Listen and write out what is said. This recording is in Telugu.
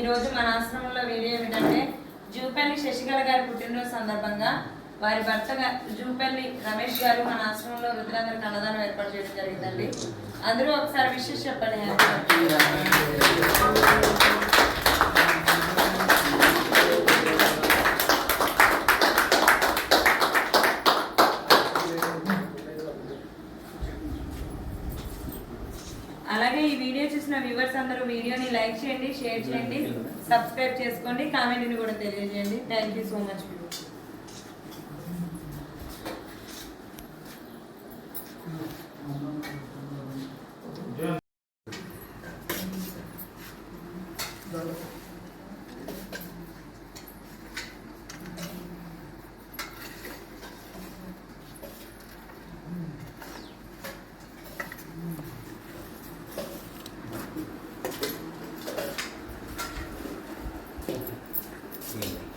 ఈరోజు మన ఆశ్రమంలో వీడియో ఏమిటంటే జూపల్లి శశికళ గారి పుట్టినరోజు సందర్భంగా వారి భర్త జూపల్లి రమేష్ గారు మన ఆశ్రమంలో రుద్రాంధ్ర అన్నదానం ఏర్పాటు చేయడం జరిగిందండి. అందరూ ఒకసారి విషయం చెప్పండి. అలాగే ఈ వీడియో చూసిన వ్యూవర్స్ అందరూ వీడియోని లైక్ చేయండి షేర్ చేయండి సబ్స్క్రైబ్ చేసుకోండి కామెంట్ని కూడా తెలియజేయండి thank you so much Thank you. Amen.